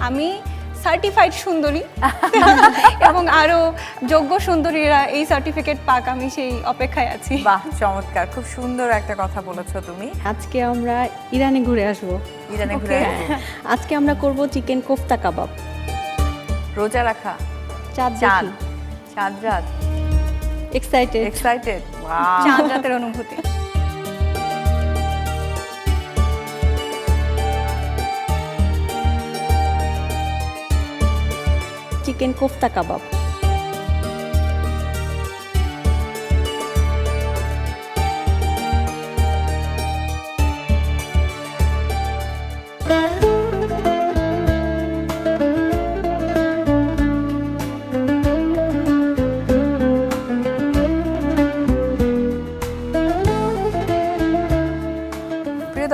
আমি সার্টিফাইড সুন্দরী। এবং আরও যোগ্য সুন্দরীরা এই সার্টিফিকেট পাক আমি সেই অপেক্ষায় আছি। বাহ চমৎকার। খুব সুন্দর একটা কথা বলেছ তুমি। আজকে আমরা ইরানে ঘুরে আসব। ইরানে ঘুরে আজকে আমরা করব চিকেন কোফতা কাবাব। রোজা রাখা? চাঁদ চাঁদ। চাঁদ রাত? এক্সাইটেড এক্সাইটেড চাঁদ রাতের অনুভূতি। Chicken kofta kebab.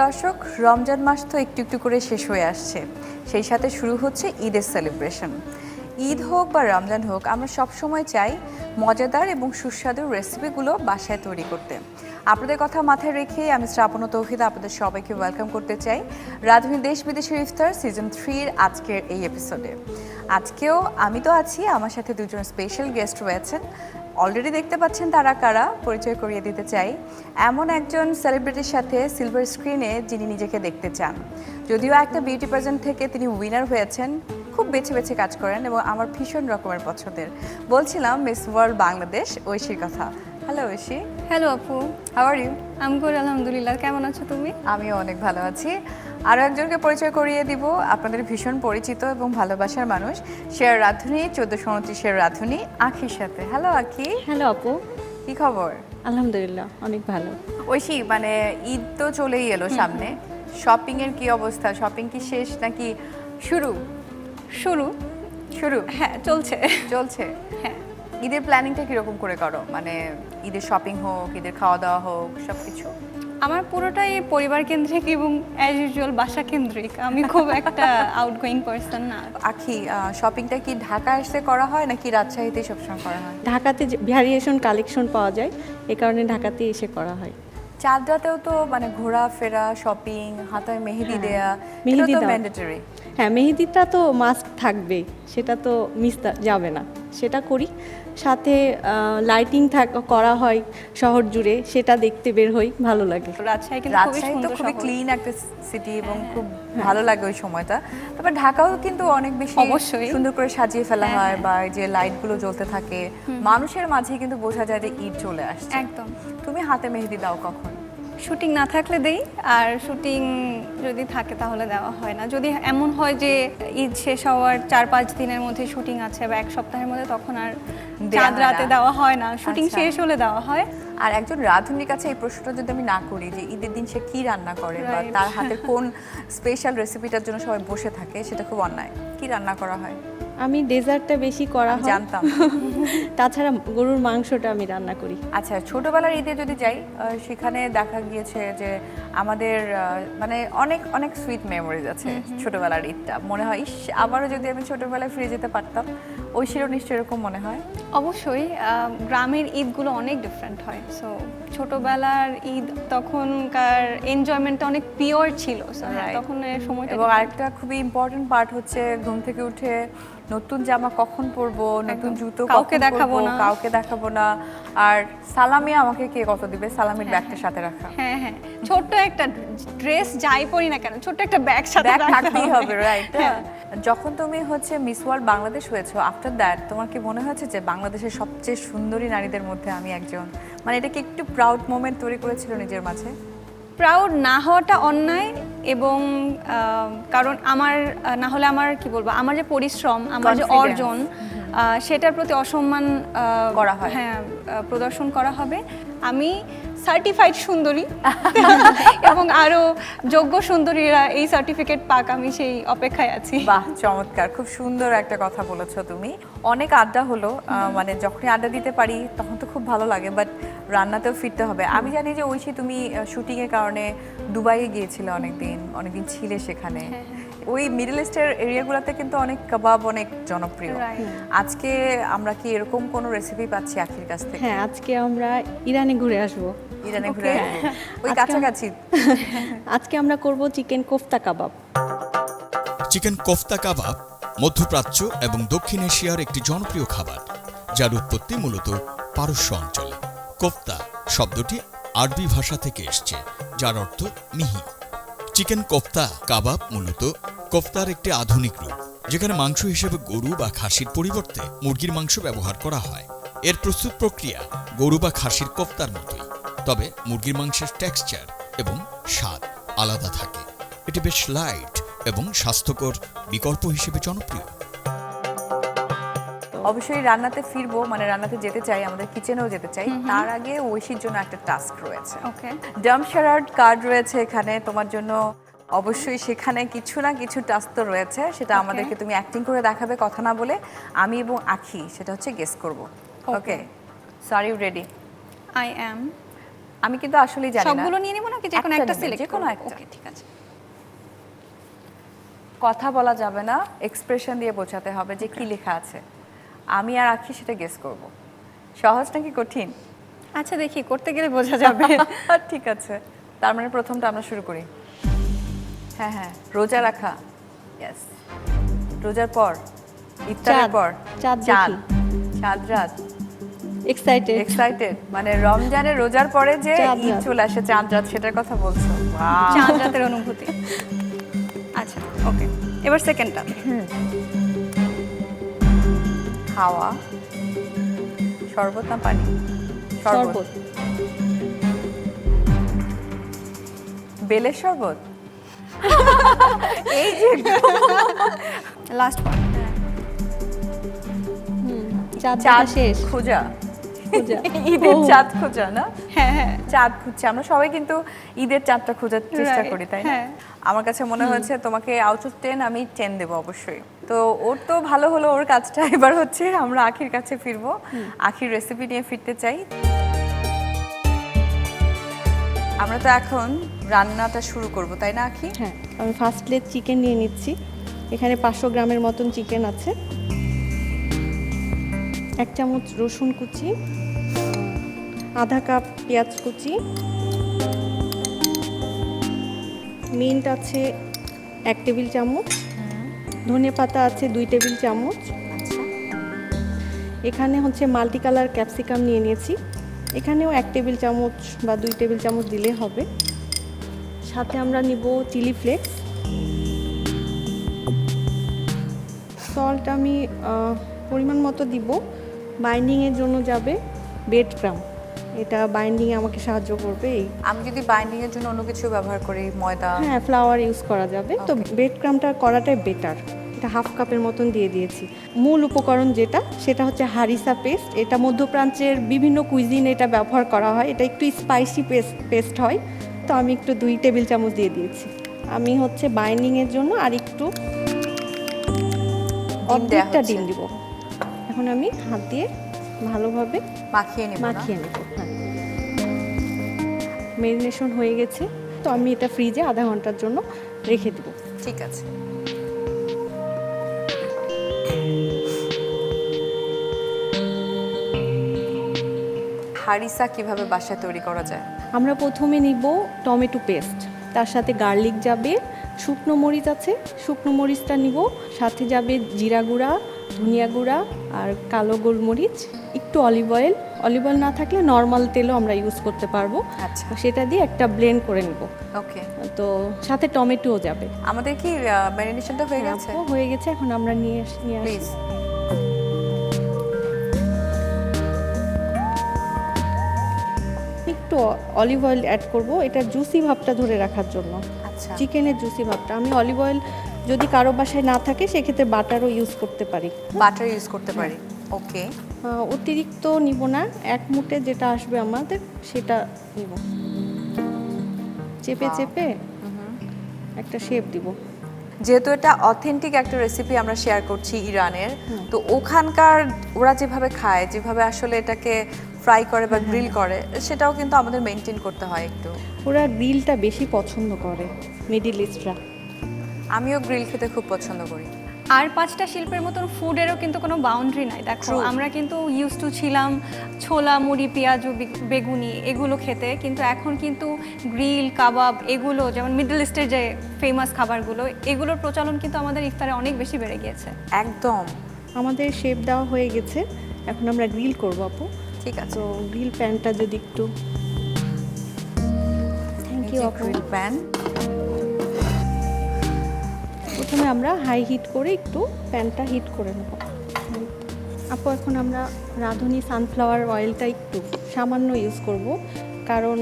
দর্শক, রমজান মাস তো একটু একটু করে শেষ হয়ে আসছে। সেই সাথে শুরু হচ্ছে ঈদের সেলিব্রেশন ঈদ হোক বা রমজান হোক, আমরা সব সময় চাই মজাদার এবং সুস্বাদু রেসিপিগুলো বাসায় তৈরি করতে। আপনাদের কথা মাথায় রেখে আমি শ্রাবণ তৌহিদ আপনাদের সবাইকে ওয়েলকাম করতে চাই। রাজধানী দেশ বিদেশের ইফতার সিজন থ্রির আজকের এই এপিসোডে আজকেও আমি তো আছি, আমার সাথে দুজন স্পেশাল গেস্ট রয়েছেন। অলরেডি দেখতে পাচ্ছেন তারা কারা, পরিচয় করিয়ে দিতে চাই। এমন একজন সেলিব্রিটির সাথে সিলভার স্ক্রিনে যিনি নিজেকে দেখতে চান। যদিও একটা বিউটি পার্জন থেকে তিনি উইনার হয়েছেন খুব বেছে বেছে কাজ করেন এবং আমার ভীষণ রকমের পছন্দের। বলছিলাম মিস ওয়ার্ল্ড বাংলাদেশ ঐশীর কথা। হ্যালো ঐশী। হ্যালো আপু। হাউ আর ইউ আমি গুড আলহামদুলিল্লাহ। কেমন আছো তুমি? আমিও অনেক ভালো আছি। আরও একজনকে পরিচয় করিয়ে দিব আপনাদের ভীষণ পরিচিত এবং ভালোবাসার মানুষ। শেয়ার রাধুনি চোদ্দোশো উনত্রিশের রাধুনি আখির সাথে। হ্যালো আখি। হ্যালো আপু। কি খবর? আলহামদুলিল্লাহ অনেক ভালো। ঐশী মানে ঈদ তো চলেই এলো সামনে। শপিং এর কি অবস্থা? শপিং কি শেষ নাকি শুরু? শুরু? শুরু? হ্যাঁ চলছে। চলছে? হ্যাঁ। ঈদের প্ল্যানিংটা কীরকম করে করো? মানে ঈদের শপিং হোক ঈদের খাওয়া দাওয়া হোক সব কিছু আমার পুরোটাই পরিবার কেন্দ্রিক এবং অ্যাজ ইউজুয়াল বাসা কেন্দ্রিক আমি খুব একটা আউটগোয়িং পার্সন না। আখি শপিংটা কি ঢাকা এসে করা হয় নাকি রাজশাহীতে সবসময় করা হয়? ঢাকাতে ভ্যারিয়েশন কালেকশন পাওয়া যায় এ কারণে ঢাকাতে এসে করা হয়। চাঁদ রাতেও তো মানে ঘোরাফেরা শপিং হাতায় মেহেদি দেয়া মেহেদি তো দেওয়া। ম্যান্ডেটরি হ্যাঁ মেহেদিটা তো মাস্ট থাকবেই সেটা তো মিস যাবে না। সেটা করি। সাথে লাইটিং থাক করা হয় শহর জুড়ে সেটা দেখতে বের হই ভালো লাগে। রাজশাহী কিন্তু রাজশাহী তো খুবই ক্লিন একটা সিটি এবং খুব ভালো লাগে ওই সময়টা। তারপর ঢাকাও কিন্তু অনেক বেশি অবশ্যই। সুন্দর করে সাজিয়ে ফেলা হ্যাঁ, হয় বা এই যে লাইটগুলো জ্বলতে থাকে। মানুষের মাঝে কিন্তু বোঝা যায় যে ঈদ চলে আসছে। একদম। তুমি হাতে মেহেদি দাও কখন? শুটিং না থাকলে দেই আর শুটিং যদি থাকে তাহলে দেওয়া হয় না। যদি এমন হয় যে ঈদ শেষ হওয়ার চার পাঁচ দিনের মধ্যে শুটিং আছে বা এক সপ্তাহের মধ্যে তখন আর চাঁদ রাতে দেওয়া হয় না। শুটিং আচ্ছা। শেষ হলে দেওয়া হয়। আর একজন রাঁধুনির কাছে এই প্রশ্নটা যদি আমি না করি যে ঈদের দিন সে কি রান্না করে বা তার হাতের কোন স্পেশাল রেসিপিটার জন্য সবাই বসে থাকে সেটা খুব অন্যায়। কি রান্না করা হয়? আমি ডেজার্টটা বেশি করা হয়। জানতাম। তাছাড়া গরুর মাংসটা আমি রান্না করি। আচ্ছা ছোটবেলার ঈদে যদি যাই সেখানে দেখা গিয়েছে যে আমাদের মানে অনেক অনেক সুইট মেমোরিজ আছে ছোটবেলার ঈদটা। মনে হয় ইস আবারও যদি আমি ছোটবেলায় ফিরে যেতে পারতাম ওই ঐশীরও নিশ্চয় এরকম মনে হয়? অবশ্যই গ্রামের ঈদগুলো অনেক ডিফারেন্ট হয়। সো ছোটবেলার ঈদ তখনকার এনজয়মেন্টটা অনেক পিওর ছিল। হ্যাঁ, তখন সময়টা এবং আরেকটা খুবই ইম্পর্টেন্ট পার্ট হচ্ছে ঘুম থেকে উঠে নতুন জামা কখন পরবো নতুন জুতো কাউকে দেখাবো না। কাউকে দেখাবো না। আর সালামি আমাকে কে কত দিবে? সালামির ব্যাগটা সাথে রাখা। হ্যাঁ হ্যাঁ। ছোট্ট একটা ড্রেস যাই পরি না কেন ছোট্ট একটা ব্যাগ সাথে ব্যাগ রাখতে থাকতেই হবে রাইট হ্যাঁ। যখন তুমি হচ্ছে মিস ওয়ার্ল্ড বাংলাদেশ হয়েছো আফটার দ্যাট তোমার কি মনে হয়েছে যে বাংলাদেশের সবচেয়ে সুন্দরী নারীদের মধ্যে আমি একজন? মানে এটা কি একটু প্রাউড মোমেন্ট তৈরি করেছিল নিজের মাঝে? প্রাউড না হওয়াটা অন্যায় এবং কারণ আমার না হলে আমার কি বলব আমার যে পরিশ্রম আমার যে অর্জন সেটার প্রতি অসম্মান করা হয়। হ্যাঁ প্রদর্শন করা হবে। আমি সার্টিফাইড সুন্দরী এবং আরও যোগ্য সুন্দরীরা এই সার্টিফিকেট পাক আমি সেই অপেক্ষায় আছি। বাহ চমৎকার। খুব সুন্দর একটা কথা বলেছ তুমি। অনেক আড্ডা হলো মানে যখনই আড্ডা দিতে পারি তখন তো খুব ভালো লাগে বাট রান্নাতেও ফিরতে হবে। আমি জানি যে ঐশী তুমি শুটিং এর কারণে দুবাইয়ে গিয়েছিলে অনেকদিন অনেকদিন ছিলে সেখানে। ওই মিডল ইস্টের এরিয়াগুলোতে কিন্তু অনেক কাবাব অনেক জনপ্রিয়। আজকে আমরা কি এরকম কোনো রেসিপি পাচ্ছি আখির কাছ থেকে? হ্যাঁ আজকে আমরা ইরানে ঘুরে আসব। ইরানে ঘুরে ওই কাছাকাছি। আজকে আমরা করব chicken kofta kebab. Chicken kofta kebab মধ্যপ্রাচ্য এবং দক্ষিণ এশিয়ার একটি জনপ্রিয় খাবার যার উৎপত্তি মূলত পারস্য অঞ্চলে। কোফতা শব্দটি আরবি ভাষা থেকে এসছে, যার অর্থ মিহি। চিকেন কোফতা কাবাব মূলত কোফতার একটি আধুনিক রূপ, যেখানে মাংস হিসেবে গরু বা খাসির পরিবর্তে মুরগির মাংস ব্যবহার করা হয়। এর প্রস্তুত প্রক্রিয়া গরু বা খাসির কোফতার মতোই, তবে মুরগির মাংসের টেক্সচার এবং স্বাদ আলাদা থাকে। এটি বেশ লাইট এবং স্বাস্থ্যকর বিকল্প হিসেবে জনপ্রিয়। অবশ্যই রান্নাতে ফিরবো মানে রান্নাতে যেতে চাই আমাদের কিচেনেও যেতে চাই। তার আগে ঐশীর জন্য একটা টাস্ক রয়েছে। ডাম শারার্ড কার্ড রয়েছে এখানে তোমার জন্য অবশ্যই সেখানে কিছু না কিছু টাস্ক তো রয়েছে। সেটা আমাদেরকে তুমি অ্যাক্টিং করে দেখাবে কথা না বলে। আমি এবং আখি সেটা হচ্ছে গেস করব। Okay sorry ready I am আমি কিন্তু আসলেই জানি না। সবগুলো নিয়ে নিব নাকি? যে কোনো একটা একটা সিলেক্ট যে কোনো একটা। ওকে ঠিক আছে। কথা বলা যাবে না এক্সপ্রেশন দিয়ে বোঝাতে হবে যে কি লেখা আছে। আমি আর আখি সেটা গেস করব। সহজ নাকি কঠিন? আচ্ছা দেখি করতে গেলে বোঝা যাবে। ঠিক আছে। তার মানে প্রথমটা আমরা শুরু করি। হ্যাঁ হ্যাঁ রোজা রাখা। ইয়েস রোজার পর ইফতারের পর। চাঁদ চাঁদ। চাঁদ রাত। এক্সাইটেড এক্সাইটেড মানে রমজানের রোজার পরে যে ঈদ চলে আসে চাঁদ রাত সেটার কথা বলছো! চাঁদ রাতের অনুভূতি। আচ্ছা ওকে এবার সেকেন্ডটা খাওয়া শরবত না পানি? শরবত। বেলের শরবত? লাস্ট ওয়ান চাঁদ চাঁদ শেষ। খোঁজা। খোঁজা। ঈদের চাঁদ খোঁজা না? হ্যাঁ হ্যাঁ। চাঁদ খুঁজছে। আমরা সবাই কিন্তু ঈদের চাঁদটা খোঁজার চেষ্টা করি তাই না? হ্যাঁ। আমার কাছে মনে হয়েছে তোমাকে আউট অফ টেন আমি টেন দেবো অবশ্যই। তো ওর তো ভালো হলো ওর কাজটা। এবার হচ্ছে আমরা আখির কাছে ফিরবো। আখির রেসিপি নিয়ে ফিরতে চাই। আমরা তো এখন রান্নাটা শুরু করব তাই না আখি? হ্যাঁ আমি ফার্স্ট প্লেট চিকেন নিয়ে নিচ্ছি। এখানে পাঁচশো গ্রামের মতন চিকেন আছে। এক চামচ রসুন কুচি আধা কাপ পেঁয়াজ কুচি। মিন্ট আছে এক টেবিল চামচ। ধনে পাতা আছে দুই টেবিল চামচ। আচ্ছা। এখানে হচ্ছে মাল্টি কালার ক্যাপসিকাম নিয়ে নিয়েছি। এখানেও এক টেবিল চামচ বা দুই টেবিল চামচ দিলে হবে। সাথে আমরা নিব চিলি ফ্লেক্স। সল্ট আমি পরিমাণ মতো দিব। বাইন্ডিংয়ের জন্য যাবে বেড ক্রাম এটা বাইন্ডিংয়ে আমাকে সাহায্য করবে এই। আমি যদি বাইন্ডিং এর জন্য অন্য কিছু ব্যবহার করি ময়দা। হ্যাঁ ফ্লাওয়ার ইউজ করা যাবে। তো. বেড ক্রামটা করাটাই বেটার। এটা হাফ কাপের মতন দিয়ে দিয়েছি। মূল উপকরণ যেটা সেটা হচ্ছে হারিসা পেস্ট। এটা মধ্যপ্রাচ্যের বিভিন্ন কুইজিন এটা ব্যবহার করা হয়। এটা একটু স্পাইসি পেস্ট পেস্ট হয়। তো আমি একটু দুই টেবিল চামচ দিয়ে দিয়েছি। আমি হচ্ছে বাইন্ডিংয়ের জন্য আর একটু অর্ধেকটা। ডিম দিব। এখন আমি হাত দিয়ে ভালোভাবে মাখিয়ে নেব? মাখিয়ে নেব হ্যাঁ। মেরিনেশন হয়ে গেছে। তো আমি এটা ফ্রিজে আধা ঘণ্টার জন্য রেখে দেবো। ঠিক আছে। হারিসা কীভাবে বাসা তৈরি করা যায়? আমরা প্রথমে নিব টমেটো পেস্ট, তার সাথে গার্লিক যাবে শুকনো মরিচ আছে শুকনো মরিচটা নিব। সাথে যাবে জিরা গুঁড়া ধনিয়া গুঁড়া আর কালো গোলমরিচ একটু অলিভ অয়েল। অলিভ অয়েল না থাকলে নর্মাল তেলও আমরা ইউজ করতে পারব। আচ্ছা। সেটা দিয়ে একটা ব্লেন্ড করে নিব। ওকে তো সাথে টমেটোও যাবে। আমাদের কি ম্যারিনেশনটা হয়ে গেছে? হয়ে গেছে এখন আমরা নিয়ে আস- নিয়ে আসি। একটু অলিভ অয়েল অ্যাড করব এটা জুসি ভাবটা ধরে রাখার জন্য। আচ্ছা। চিকেনের জুসি ভাবটা। আমি অলিভ অয়েল যদি কারও বাসায় না থাকে সেক্ষেত্রে বাটারও ইউজ করতে পারি। বাটার ইউজ করতে পারি। ওকে। অতিরিক্ত নিব না। এক মুঠে যেটা আসবে আমাদের সেটা নিব। চেপে চেপে একটা শেপ দিব। যেহেতু এটা অথেন্টিক একটা রেসিপি আমরা শেয়ার করছি ইরানের তো ওখানকার ওরা যেভাবে খায় যেভাবে আসলে এটাকে ফ্রাই করে বা গ্রিল করে সেটাও কিন্তু আমাদের মেনটেন করতে হয় একটু। ওরা গ্রিলটা বেশি পছন্দ করে মিডিল ইস্টরা আমিও গ্রিল খেতে খুব পছন্দ করি। আর পাঁচটা শিল্পের মতন ফুডেরও কিন্তু কোনো বাউন্ডারি নাই। দেখো আমরা কিন্তু ইউজ টু ছিলাম ছোলা মুড়ি পেঁয়াজ বেগুনি এগুলো খেতে। কিন্তু এখন কিন্তু গ্রিল কাবাব এগুলো যেমন মিডল ইস্টের যে ফেমাস খাবারগুলো এগুলোর প্রচলন কিন্তু আমাদের ইফতারে অনেক বেশি বেড়ে গিয়েছে। একদম। আমাদের শেপ দেওয়া হয়ে গেছে। এখন আমরা গ্রিল করব আপু। ঠিক আছে তো গ্রিল প্যানটা যদি একটু থ্যাংক ইউ আপু। গ্রিল প্যান প্রথমে আমরা হাই হিট করে একটু প্যানটা হিট করে নেব। আপু এখন আমরা রাঁধুনি সানফ্লাওয়ার অয়েলটা একটু সামান্য ইউজ করব। কারণ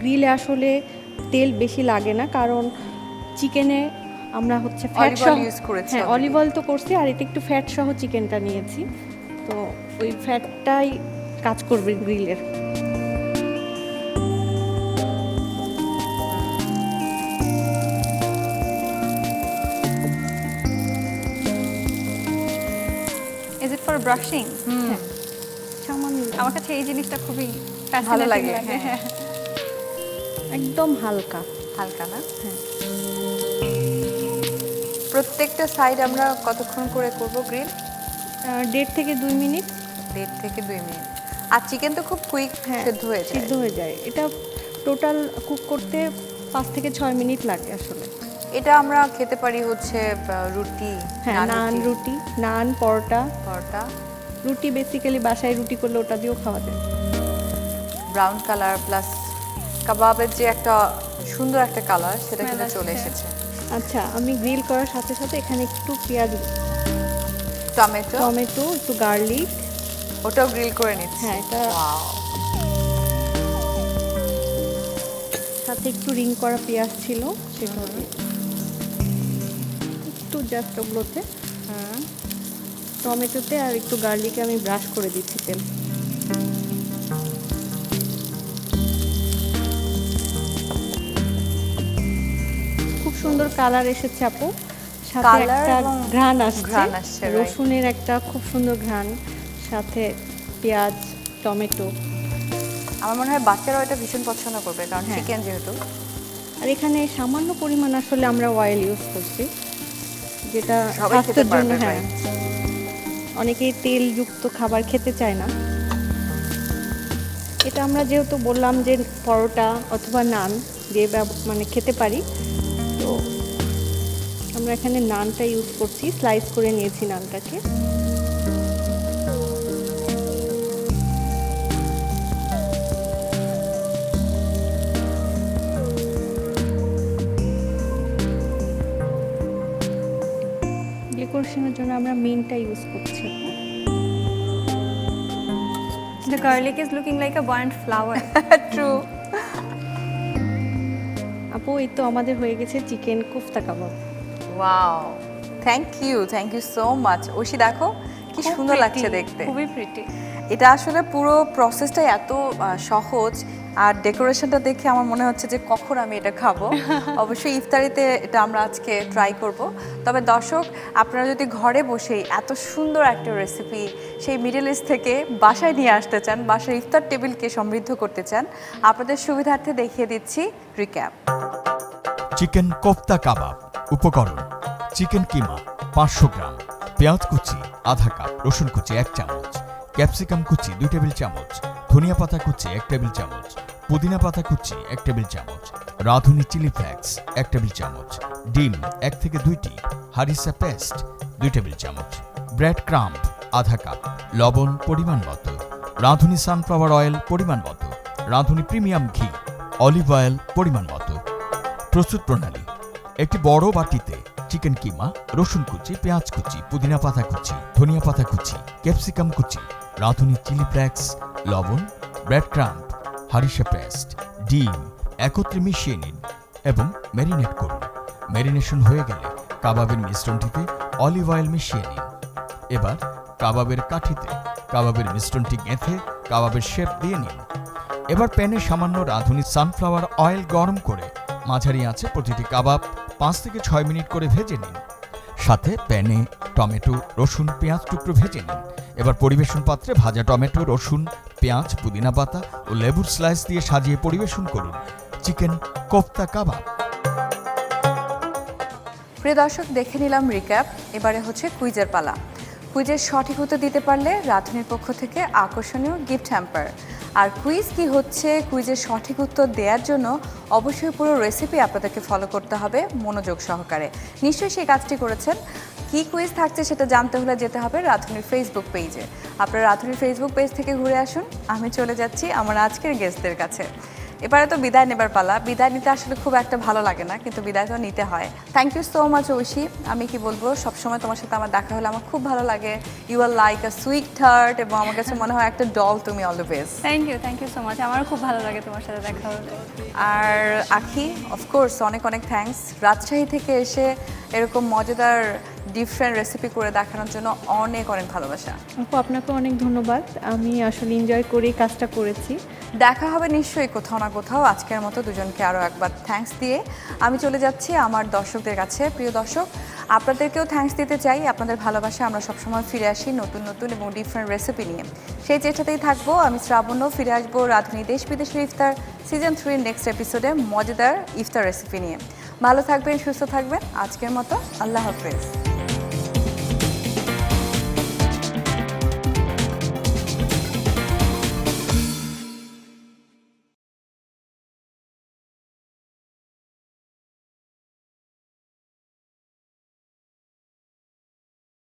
গ্রিলে আসলে তেল বেশি লাগে না কারণ চিকেনে আমরা হচ্ছে ফ্যাট সহ use করেছি হ্যাঁ। অলিভ অয়েল তো করছি আর এটা একটু ফ্যাট সহ চিকেনটা নিয়েছি। তো ওই ফ্যাটটাই কাজ করবে গ্রিলের। ইজ ইট ফর ব্রাশিং আমার কাছে এই জিনিসটা খুবই ভালো লাগে, লাগে। হ্যাঁ। একদম হালকা। হালকা না? হ্যাঁ। প্রত্যেকটা সাইড আমরা কতক্ষণ করে করব গ্রিল? দেড় থেকে দুই মিনিট। দেড় থেকে দুই মিনিট। আর চিকেন তো খুব কুইক হ্যাঁ সেদ্ধ হয়ে যায়। সিদ্ধ হয়ে যায়। এটা টোটাল কুক করতে পাঁচ থেকে ছয় মিনিট লাগে আসলে। এটা আমরা খেতে পারি হচ্ছে রুটি হ্যাঁ নান রুটি। নান পরোটা। পরোটা। রুটি বেসিক্যালি বাসায় রুটি করলে ওটা দিয়েও খাওয়া যায়। ব্রাউন কালার প্লাস কাবাবের যে একটা সুন্দর একটা কালার সেটা কিন্তু চলে এসেছে। আচ্ছা আমি গ্রিল করার সাথে সাথে এখানে একটু পেঁয়াজ টমেটো টমেটো একটু গার্লিক ওটাও গ্রিল করে নিচ্ছি। হ্যাঁ এটা সাথে একটু রিং করা পেঁয়াজ ছিল সেটা একটু জাস্ট ওগুলোতে। টমেটোতে আর একটু গার্লিকে আমি ব্রাশ করে দিচ্ছি তেল। খুব সুন্দর কালার এসেছে আপু। সাথে একটা ঘ্রাণ আসছে. রসুনের একটা খুব সুন্দর ঘ্রাণ। সাথে পেঁয়াজ টমেটো। আমার মনে হয় বাচ্চারাও এটা ভীষণ পছন্দ করবে কারণ হ্যাঁ। চিকেন যেহেতু। আর এখানে সামান্য পরিমাণ আসলে আমরা অয়েল ইউজ করছি যেটা সবাই খেতে স্বাস্থ্যের জন্য পারবে, হ্যাঁ। অনেকেই তেলযুক্ত খাবার খেতে চায় না। এটা আমরা যেহেতু বললাম যে পরোটা অথবা নান দিয়ে ব্যব- মানে খেতে পারি তো আমরা এখানে নানটা ইউজ করছি স্লাইস করে নিয়েছি নানটাকে। ডেকোরেশনের জন্য আমরা মিনটা ইউজ করছি the garlic is looking like a buoyant flower true আপু এই তো আমাদের হয়ে গেছে chicken kofta kebab. Wow thank you thank you so much Oishi দেখো কি সুন্দর লাগছে দেখতে। খুবই প্রিটি এটা আসলে পুরো প্রসেসটাই এত সহজ আর ডেকোরেশনটা দেখে আমার মনে হচ্ছে যে কখন আমি এটা খাব। অবশ্যই ইফতারিতে এটা আমরা আজকে ট্রাই করব। তবে দর্শক আপনারা যদি ঘরে বসেই এত সুন্দর একটা রেসিপি সেই মিডল ইস্ট থেকে বাসায় নিয়ে আসতে চান বাসার ইফতার টেবিলকে সমৃদ্ধ করতে চান আপনাদের সুবিধার্থে দেখিয়ে দিচ্ছি রিক্যাপ চিকেন কোফতা কাবাব উপকরণ চিকেন কিমা পাঁচশো গ্রাম পেঁয়াজ কুচি আধা কাপ রসুন কুচি এক চামচ ক্যাপসিকাম কুচি দুই টেবিল চামচ ধনিয়া পাতা কুচি এক টেবিল চামচ, পুদিনা পাতা কুচি এক টেবিল চামচ, রাঁধুনি চিলি ফ্লেক্স এক টেবিল চামচ, ডিম এক থেকে দুইটি, হারিসা পেস্ট দুই টেবিল চামচ, ব্রেড ক্রাম্প আধা কাপ, লবণ পরিমাণ মতো, রাঁধুনি সানফ্লাওয়ার অয়েল পরিমাণ মতো, রাঁধুনি প্রিমিয়াম ঘি, অলিভ অয়েল পরিমাণ মতো। প্রস্তুত প্রণালী, একটি বড় বাটিতে চিকেন কিমা, রসুন কুচি, পেঁয়াজ কুচি, পুদিনা পাতা কুচি, ধনিয়া পাতা কুচি, ক্যাপসিকাম কুচি, রাঁধুনি চিলি ফ্লেক্স লবণ, ব্রেড ক্রাম্প, হারিসা পেস্ট, ডিম, একত্রে মিশিয়ে নিন এবং ম্যারিনেট করুন। ম্যারিনেশন হয়ে গেলে কাবাবের মিশ্রণটিতে অলিভ অয়েল মিশিয়ে নিন। এবার কাবাবের কাঠিতে কাবাবের মিশ্রণটি গেঁথে কাবাবের শেপ দিয়ে নিন। এবার প্যানে সামান্য রাঁধুনি সানফ্লাওয়ার অয়েল গরম করে মাঝারি আঁচে প্রতিটি কাবাব পাঁচ থেকে ছয় মিনিট করে ভেজে নিন। সাথে প্যানে টমেটো, রসুন, পেঁয়াজ টুকরো ভেজে নিন। এবার পরিবেশন পাত্রে ভাজা টমেটো, রসুন পেঁয়াজ, পুদিনা পাতা ও লেবুর স্লাইস দিয়ে সাজিয়ে পরিবেশন করুন। Chicken kofta kebab. প্রিয় দর্শক, দেখে নিলাম রিক্যাপ এবারে হচ্ছে কুইজের পালা। কুইজের সঠিক উত্তর দিতে পারলে রাধুনির পক্ষ থেকে আকর্ষণীয় গিফট হ্যাম্পার আর কুইজ কি হচ্ছে? কুইজের সঠিক উত্তর দেওয়ার জন্য অবশ্যই পুরো রেসিপি আপনাদেরকে ফলো করতে হবে মনোযোগ সহকারে। নিশ্চয়ই সেই কাজটি করেছেন। কি কুইজ থাকছে সেটা জানতে হলে যেতে হবে রাধুনির ফেসবুক পেজে আপনারা রাধুনির ফেসবুক পেজ থেকে ঘুরে আসুন। আমি চলে যাচ্ছি আমার আজকের গেস্টদের কাছে। এবারে তো বিদায় নেবার পালা। বিদায় নিতে আসলে খুব একটা ভালো লাগে না কিন্তু বিদায় তো নিতে হয়। Thank you so much Oishi. আমি কি বলব সবসময় তোমার সাথে আমার দেখা হলে আমার খুব ভালো লাগে। You are like a sweetheart এবং আমার কাছে মনে হয় একটা ডল তুমি always thank you thank you so much আমারও খুব ভালো লাগে তোমার সাথে দেখা হলে। আর আখি অফকোর্স অনেক অনেক থ্যাঙ্কস রাজশাহী থেকে এসে এরকম মজাদার ডিফারেন্ট রেসিপি করে দেখানোর জন্য অনেক অনেক ভালোবাসা। আপু আপনাকে অনেক ধন্যবাদ। আমি আসলে এনজয় করেই কাজটা করেছি। দেখা হবে নিশ্চয়ই কোথাও না কোথাও। আজকের মতো দুজনকে আরও একবার থ্যাঙ্কস দিয়ে আমি চলে যাচ্ছি আমার দর্শকদের কাছে। প্রিয় দর্শক আপনাদেরকেও থ্যাঙ্কস দিতে চাই। আপনাদের ভালোবাসা আমরা সবসময় ফিরে আসি নতুন নতুন এবং ডিফারেন্ট রেসিপি নিয়ে। সেই চেষ্টাতেই থাকব। আমি শ্রাবণও ফিরে আসব রাধুনী দেশ বিদেশের ইফতার সিজন থ্রির নেক্সট এপিসোডে মজাদার ইফতার রেসিপি নিয়ে। ভালো থাকবেন সুস্থ থাকবেন। আজকের মতো আল্লাহ হাফেজ।